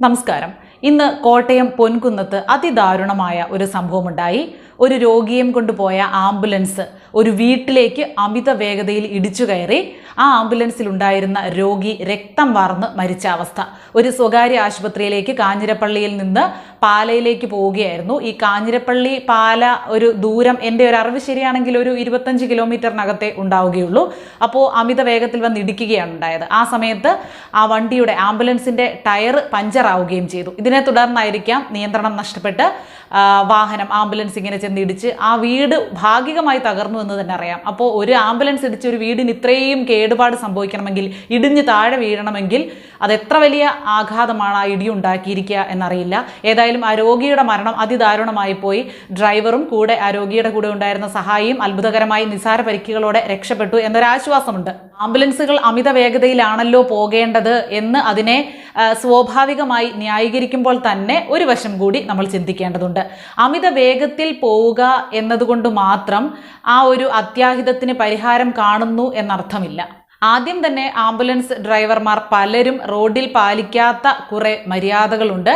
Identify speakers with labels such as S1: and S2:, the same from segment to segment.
S1: നമസ്കാരം ഇന്ന് കോട്ടയം പൊൻകുന്നത്ത് അതിദാരുണമായ ഒരു സംഭവമുണ്ടായി. ഒരു രോഗിയും കൊണ്ടുപോയ ആംബുലൻസ് ഒരു വീട്ടിലേക്ക് അമിത വേഗതയിൽ ഇടിച്ചു കയറി. ആ ആംബുലൻസിൽ ഉണ്ടായിരുന്ന രോഗി രക്തം വാർന്ന് മരിച്ച അവസ്ഥ. ഒരു സ്വകാര്യ ആശുപത്രിയിലേക്ക് കാഞ്ഞിരപ്പള്ളിയിൽ നിന്ന് പാലയിലേക്ക് പോവുകയായിരുന്നു. ഈ കാഞ്ഞിരപ്പള്ളി പാല ഒരു ദൂരം എന്റെ ഒരു അറിവ് ശരിയാണെങ്കിൽ ഒരു ഇരുപത്തഞ്ച് കിലോമീറ്ററിനകത്തെ ഉണ്ടാവുകയുള്ളൂ. അപ്പോൾ അമിത വേഗത്തിൽ വന്ന് ഇടിക്കുകയാണ് ഉണ്ടായത്. ആ സമയത്ത് ആ വണ്ടിയുടെ ആംബുലൻസിന്റെ ടയർ പഞ്ചറാവുകയും ചെയ്തു. ഇതിനെ തുടർന്നായിരിക്കാം നിയന്ത്രണം നഷ്ടപ്പെട്ട് വാഹനം ആംബുലൻസ് ഇങ്ങനെ ചെന്ന് ഇടിച്ച് ആ വീട് ഭാഗികമായി തകർന്നു എന്ന് തന്നെ അറിയാം. അപ്പോൾ ഒരു ആംബുലൻസ് ഇടിച്ച് ഒരു വീടിന് ഇത്രയും കേടുപാട് സംഭവിക്കണമെങ്കിൽ ഇടിഞ്ഞ് താഴെ വീഴണമെങ്കിൽ അത് എത്ര വലിയ ആഘാതമാണ് ആ ഇടി ഉണ്ടാക്കിയിരിക്കുക എന്നറിയില്ല. ഏതായാലും ആ രോഗിയുടെ മരണം അതിദാരുണമായി പോയി. ഡ്രൈവറും കൂടെ ആ രോഗിയുടെ കൂടെ ഉണ്ടായിരുന്ന സഹായിയും അത്ഭുതകരമായി നിസാര പരിക്കുകളോടെ രക്ഷപ്പെട്ടു എന്നൊരാശ്വാസമുണ്ട് ആംബുലൻസുകൾ അമിത വേഗതയിലാണല്ലോ പോകേണ്ടത് എന്ന് അതിനെ സ്വാഭാവികമായി ന്യായീകരിക്കുമ്പോൾ തന്നെ ഒരു വശം കൂടി നമ്മൾ ചിന്തിക്കേണ്ടതുണ്ട്. അമിത വേഗത്തിൽ പോവുക എന്നതുകൊണ്ട് മാത്രം ആ ഒരു അത്യാഹിതത്തിന് പരിഹാരം കാണുന്നു എന്നർത്ഥമില്ല. ആദ്യം തന്നെ ആംബുലൻസ് ഡ്രൈവർമാർ പലരും റോഡിൽ പാലിക്കാത്ത കുറെ മര്യാദകളുണ്ട്.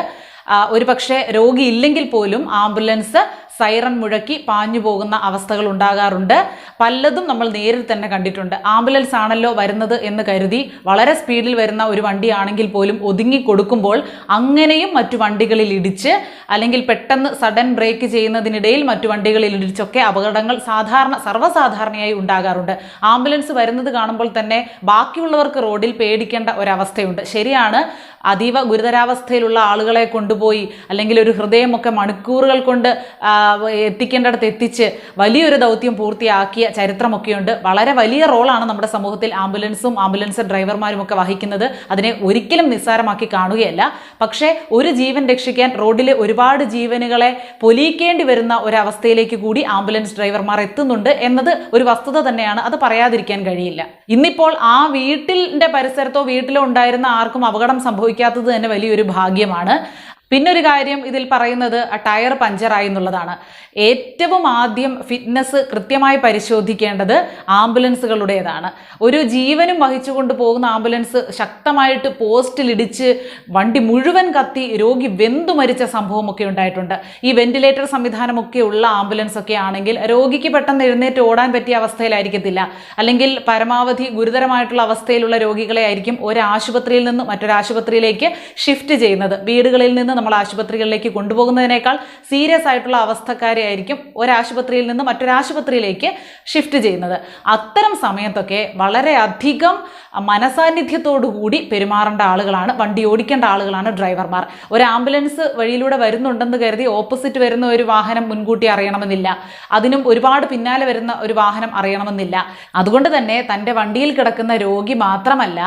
S1: ഒരു പക്ഷേ രോഗി ഇല്ലെങ്കിൽ പോലും ആംബുലൻസ് സൈറൺ മുഴക്കി പാഞ്ഞു പോകുന്ന അവസ്ഥകൾ ഉണ്ടാകാറുണ്ട്. പലതും നമ്മൾ നേരിൽ തന്നെ കണ്ടിട്ടുണ്ട്. ആംബുലൻസ് ആണല്ലോ വരുന്നത് എന്ന് കരുതി വളരെ സ്പീഡിൽ വരുന്ന ഒരു വണ്ടിയാണെങ്കിൽ പോലും ഒതുങ്ങി കൊടുക്കുമ്പോൾ അങ്ങനെയും മറ്റു വണ്ടികളിൽ ഇടിച്ച് അല്ലെങ്കിൽ പെട്ടെന്ന് സഡൻ ബ്രേക്ക് ചെയ്യുന്നതിനിടയിൽ മറ്റു വണ്ടികളിൽ ഇടിച്ചൊക്കെ അപകടങ്ങൾ സാധാരണ സർവസാധാരണയായി ഉണ്ടാകാറുണ്ട്. ആംബുലൻസ് വരുന്നത് കാണുമ്പോൾ തന്നെ ബാക്കിയുള്ളവർക്ക് റോഡിൽ പേടിക്കേണ്ട ഒരവസ്ഥയുണ്ട്. ശരിയാണ് അതീവ ഗുരുതരാവസ്ഥയിലുള്ള ആളുകളെ കൊണ്ടുപോയി അല്ലെങ്കിൽ ഒരു ഹൃദയമൊക്കെ മണിക്കൂറുകൾ കൊണ്ട് എത്തിക്കേണ്ടടത്ത് എത്തിച്ച് വലിയൊരു ദൗത്യം പൂർത്തിയാക്കിയ ചരിത്രമൊക്കെയുണ്ട്. വളരെ വലിയ റോളാണ് നമ്മുടെ സമൂഹത്തിൽ ആംബുലൻസും ആംബുലൻസ് ഡ്രൈവർമാരും ഒക്കെ വഹിക്കുന്നത്. അതിനെ ഒരിക്കലും നിസ്സാരമാക്കി കാണുകയല്ല. പക്ഷേ ഒരു ജീവൻ രക്ഷിക്കാൻ റോഡിലെ ഒരുപാട് ജീവനുകളെ പൊലിയിക്കേണ്ടി വരുന്ന ഒരവസ്ഥയിലേക്ക് കൂടി ആംബുലൻസ് ഡ്രൈവർമാർ എത്തുന്നുണ്ട് എന്നത് ഒരു വസ്തുത തന്നെയാണ്. അത് പറയാതിരിക്കാൻ കഴിയില്ല. ഇന്നിപ്പോൾ ആ വീട്ടിന്റെ പരിസരത്തോ വീട്ടിലോ ഉണ്ടായിരുന്ന ആർക്കും അപകടം സംഭവിക്കാത്തത് തന്നെ വലിയൊരു ഭാഗ്യമാണ്. പിന്നൊരു കാര്യം ഇതിൽ പറയുന്നത് ടയർ പഞ്ചറായി എന്നുള്ളതാണ്. ഏറ്റവും ആദ്യം ഫിറ്റ്നസ് കൃത്യമായി പരിശോധിക്കേണ്ടത് ആംബുലൻസുകളുടേതാണ്. ഒരു ജീവനും വഹിച്ചുകൊണ്ട് പോകുന്ന ആംബുലൻസ് ശക്തമായിട്ട് പോസ്റ്റിലിടിച്ച് വണ്ടി മുഴുവൻ കത്തി രോഗി വെന്തു മരിച്ച സംഭവമൊക്കെ ഉണ്ടായിട്ടുണ്ട്. ഈ വെന്റിലേറ്റർ സംവിധാനമൊക്കെ ഉള്ള ആംബുലൻസ് ഒക്കെ ആണെങ്കിൽ രോഗിക്ക് പെട്ടെന്ന് എഴുന്നേറ്റ് ഓടാൻ പറ്റിയ അവസ്ഥയിലായിരിക്കത്തില്ല. അല്ലെങ്കിൽ പരമാവധി ഗുരുതരമായിട്ടുള്ള അവസ്ഥയിലുള്ള രോഗികളെ ആയിരിക്കും ഒരു ആശുപത്രിയിൽ നിന്ന് മറ്റൊരു ആശുപത്രിയിലേക്ക് ഷിഫ്റ്റ് ചെയ്യുന്നത്. വീടുകളിൽ നിന്ന് നമ്മൾ ആശുപത്രികളിലേക്ക് കൊണ്ടുപോകുന്നതിനേക്കാൾ സീരിയസ് ആയിട്ടുള്ള അവസ്ഥക്കാരെ ആയിരിക്കും ഒരാശുപത്രിയിൽ നിന്ന് മറ്റൊരാശുപത്രിയിലേക്ക് ഷിഫ്റ്റ് ചെയ്യുന്നത്. അത്തരം സമയത്തൊക്കെ വളരെയധികം മനസാന്നിധ്യത്തോടു കൂടി പെരുമാറേണ്ട ആളുകളാണ് വണ്ടി ഓടിക്കേണ്ട ആളുകളാണ് ഡ്രൈവർമാർ. ഒരു ആംബുലൻസ് വഴിയിലൂടെ വരുന്നുണ്ടെന്ന് കരുതി ഓപ്പോസിറ്റ് വരുന്ന ഒരു വാഹനം മുൻകൂട്ടി അറിയണമെന്നില്ല. അതിനും ഒരുപാട് പിന്നാലെ വരുന്ന ഒരു വാഹനം അറിയണമെന്നില്ല. അതുകൊണ്ട് തന്നെ തന്റെ വണ്ടിയിൽ കിടക്കുന്ന രോഗി മാത്രമല്ല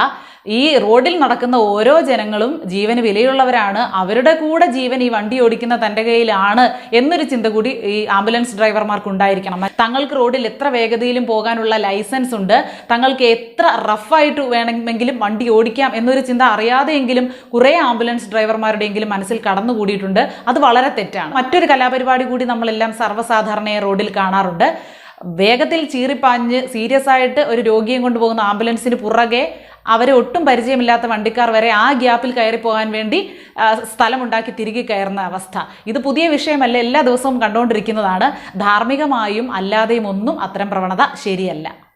S1: ഈ റോഡിൽ നടക്കുന്ന ഓരോ ജനങ്ങളും ജീവന് വിലയുള്ളവരാണ്. അവരുടെ കൂടെ ജീവൻ ഈ വണ്ടി ഓടിക്കുന്ന തന്റെ കയ്യിലാണ് എന്നൊരു ചിന്ത കൂടി ഈ ആംബുലൻസ് ഡ്രൈവർമാർക്ക് ഉണ്ടായിരിക്കണം തങ്ങൾക്ക് റോഡിൽ എത്ര വേഗതയിലും പോകാനുള്ള ലൈസൻസ് ഉണ്ട്. തങ്ങൾക്ക് എത്ര റഫായിട്ട് വേണമെങ്കിലും വണ്ടി ഓടിക്കാം എന്നൊരു ചിന്ത അറിയാതെയെങ്കിലും കുറേ ആംബുലൻസ് ഡ്രൈവർമാരുടെയെങ്കിലും മനസ്സിൽ കടന്നുകൂടിയിട്ടുണ്ട്. അത് വളരെ തെറ്റാണ്. മറ്റൊരു കലാപരിപാടി കൂടി നമ്മളെല്ലാം സർവസാധാരണയെ റോഡിൽ കാണാറുണ്ട്. വേഗത്തിൽ ചീറിപ്പാഞ്ഞ് സീരിയസ് ആയിട്ട് ഒരു രോഗിയെ കൊണ്ടുപോകുന്ന ആംബുലൻസിന് പുറകെ അവരെ ഒട്ടും പരിചയമില്ലാത്ത വണ്ടിക്കാർ വരെ ആ ഗ്യാപ്പിൽ കയറി പോകാൻ വേണ്ടി സ്ഥലമുണ്ടാക്കി തിരികെ കയറുന്ന അവസ്ഥ. ഇത് പുതിയ വിഷയമല്ല എല്ലാ ദിവസവും കണ്ടുകൊണ്ടിരിക്കുന്നതാണ്. ധാർമ്മികമായും അല്ലാതെയും ഒന്നും അത്തരം പ്രവണത ശരിയല്ല.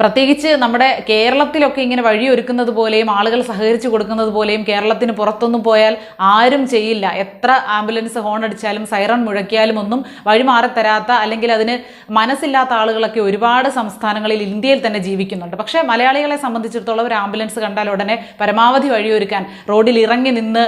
S1: പ്രത്യേകിച്ച് നമ്മുടെ കേരളത്തിലൊക്കെ ഇങ്ങനെ വഴിയൊരുക്കുന്നത് പോലെയും ആളുകൾ സഹകരിച്ചു കൊടുക്കുന്നത് പോലെയും കേരളത്തിന് പുറത്തൊന്നും പോയാൽ ആരും ചെയ്യില്ല. എത്ര ആംബുലൻസ് ഹോൺ അടിച്ചാലും സൈറൺ മുഴക്കിയാലും ഒന്നും വഴിമാറി തരാത്ത അല്ലെങ്കിൽ അതിന് മനസ്സില്ലാത്ത ആളുകളൊക്കെ ഒരുപാട് സംസ്ഥാനങ്ങളിൽ ഇന്ത്യയിൽ തന്നെ ജീവിക്കുന്നുണ്ട്. പക്ഷേ മലയാളികളെ സംബന്ധിച്ചിടത്തോളം ഒരു ആംബുലൻസ് കണ്ടാൽ ഉടനെ പരമാവധി വഴിയൊരുക്കാൻ റോഡിൽ ഇറങ്ങി നിന്ന്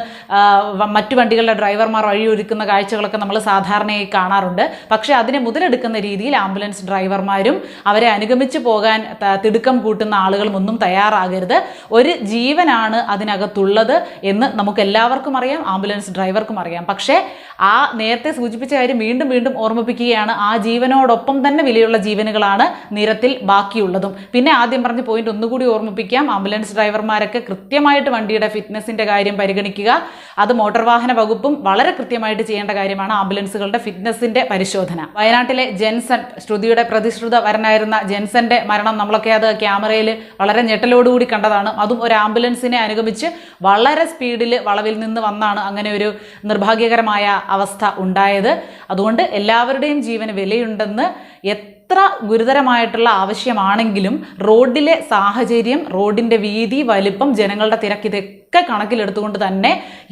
S1: മറ്റു വണ്ടികളുടെ ഡ്രൈവർമാർ വഴിയൊരുക്കുന്ന കാഴ്ചകളൊക്കെ നമ്മൾ സാധാരണയായി കാണാറുണ്ട്. പക്ഷേ അതിനെ മുതലെടുക്കുന്ന രീതിയിൽ ആംബുലൻസ് ഡ്രൈവർമാരും അവരെ അനുഗമിച്ച് പോകാൻ തിടുക്കം കൂട്ടുന്ന ആളുകളും ഒന്നും തയ്യാറാകരുത്. ഒരു ജീവനാണ് അതിനകത്തുള്ളത് എന്ന് നമുക്ക് എല്ലാവർക്കും അറിയാം ആംബുലൻസ് ഡ്രൈവർക്കും അറിയാം. പക്ഷേ ആ നേരത്തെ സൂചിപ്പിച്ച കാര്യം വീണ്ടും വീണ്ടും ഓർമ്മിപ്പിക്കുകയാണ് ആ ജീവനോടൊപ്പം തന്നെ വിലയുള്ള ജീവനുകളാണ് നിരത്തിൽ ബാക്കിയുള്ളതും. പിന്നെ ആദ്യം പറഞ്ഞ പോയിന്റ് ഒന്നുകൂടി ഓർമ്മിപ്പിക്കാം. ആംബുലൻസ് ഡ്രൈവർമാരൊക്കെ കൃത്യമായിട്ട് വണ്ടിയുടെ ഫിറ്റ്നസിന്റെ കാര്യം പരിഗണിക്കുക. അത് മോട്ടോർ വാഹന വകുപ്പും വളരെ കൃത്യമായിട്ട് ചെയ്യേണ്ട കാര്യമാണ് ആംബുലൻസുകളുടെ ഫിറ്റ്നസിന്റെ പരിശോധന. വയനാട്ടിലെ ജെൻസൺ ശ്രുതിയുടെ പ്രതിശ്രുത വരനായിരുന്ന ജെൻസന്റെ മരണം നമ്മളൊക്കെ അത് ക്യാമറയിൽ വളരെ ഞെട്ടലോടുകൂടി കണ്ടതാണ്. അതും ഒരു ആംബുലൻസിനെ അനുഗമിച്ച് വളരെ സ്പീഡിൽ വളവിൽ നിന്ന് വന്നാണ് അങ്ങനെ ഒരു നിർഭാഗ്യകരമായ അവസ്ഥ ഉണ്ടായത്. അതുകൊണ്ട് എല്ലാവരുടെയും ജീവന് വിലയുണ്ടെന്ന് എത്ര ഗുരുതരമായിട്ടുള്ള ആവശ്യമാണെങ്കിലും റോഡിലെ സാഹചര്യം റോഡിന്റെ വീതി വലിപ്പം ജനങ്ങളുടെ തിരക്ക് ഇതൊക്കെ കണക്കിലെടുത്തുകൊണ്ട് തന്നെ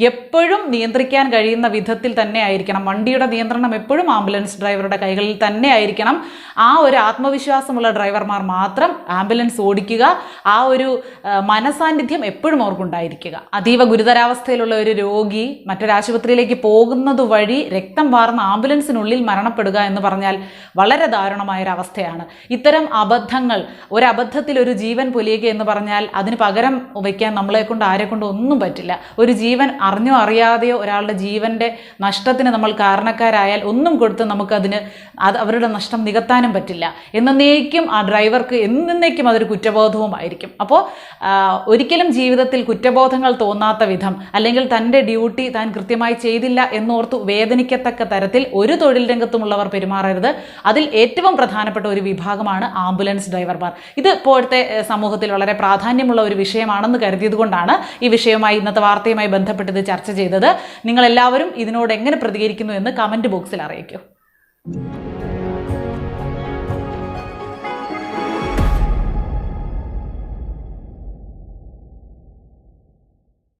S1: എപ്പോഴും നിയന്ത്രിക്കാൻ കഴിയുന്ന വിധത്തിൽ തന്നെ ആയിരിക്കണം. വണ്ടിയുടെ നിയന്ത്രണം എപ്പോഴും ആംബുലൻസ് ഡ്രൈവറുടെ കൈകളിൽ തന്നെ ആയിരിക്കണം. ആ ഒരു ആത്മവിശ്വാസമുള്ള ഡ്രൈവർമാർ മാത്രം ആംബുലൻസ് ഓടിക്കുക. ആ ഒരു മനസാന്നിധ്യം എപ്പോഴും അവർക്കുണ്ടായിരിക്കുക. അതീവ ഗുരുതരാവസ്ഥയിലുള്ള ഒരു രോഗി മറ്റൊരാശുപത്രിയിലേക്ക് പോകുന്നത് വഴി രക്തം വാർന്ന ആംബുലൻസിനുള്ളിൽ മരണപ്പെടുക എന്ന് പറഞ്ഞാൽ വളരെ ദാരുണമായ ഒരു അവസ്ഥയാണ് ഇത്തരം അബദ്ധങ്ങൾ ഒരു അബദ്ധത്തിൽ ഒരു ജീവൻ പൊലിയുക എന്ന് പറഞ്ഞാൽ അതിന് പകരം വയ്ക്കാൻ നമ്മളെ കൊണ്ട് ആരെ ഒന്നും പറ്റില്ല. ഒരു ജീവൻ അറിഞ്ഞോ അറിയാതെയോ ഒരാളുടെ ജീവന്റെ നഷ്ടത്തിന് നമ്മൾ കാരണക്കാരായാൽ ഒന്നും കൊടുത്ത് നമുക്കതിന് അത് അവരുടെ നഷ്ടം നികത്താനും പറ്റില്ല. എന്നേക്കും ആ ഡ്രൈവർക്ക് എന്നേക്കും അതൊരു കുറ്റബോധവുമായിരിക്കും. അപ്പോൾ ഒരിക്കലും ജീവിതത്തിൽ കുറ്റബോധങ്ങൾ തോന്നാത്ത വിധം അല്ലെങ്കിൽ തന്റെ ഡ്യൂട്ടി താൻ കൃത്യമായി ചെയ്തില്ല എന്നോർത്ത് വേദനിക്കത്തക്ക തരത്തിൽ ഒരു തൊഴിൽ രംഗത്തുമുള്ളവർ പെരുമാറരുത്. അതിൽ ഏറ്റവും പ്രധാനപ്പെട്ട ഒരു വിഭാഗമാണ് ആംബുലൻസ് ഡ്രൈവർമാർ. ഇത് ഇപ്പോഴത്തെ സമൂഹത്തിൽ വളരെ പ്രാധാന്യമുള്ള ഒരു വിഷയമാണെന്ന് കരുതിയതുകൊണ്ടാണ് ഈ വിഷയവുമായി ഇന്നത്തെ വാർത്തയുമായി ബന്ധപ്പെട്ട് ഇത് ചർച്ച ചെയ്തത് നിങ്ങൾ എല്ലാവരും ഇതിനോട് എങ്ങനെ പ്രതികരിക്കുന്നു എന്ന് കമന്റ് ബോക്സിൽ അറിയിക്കൂ.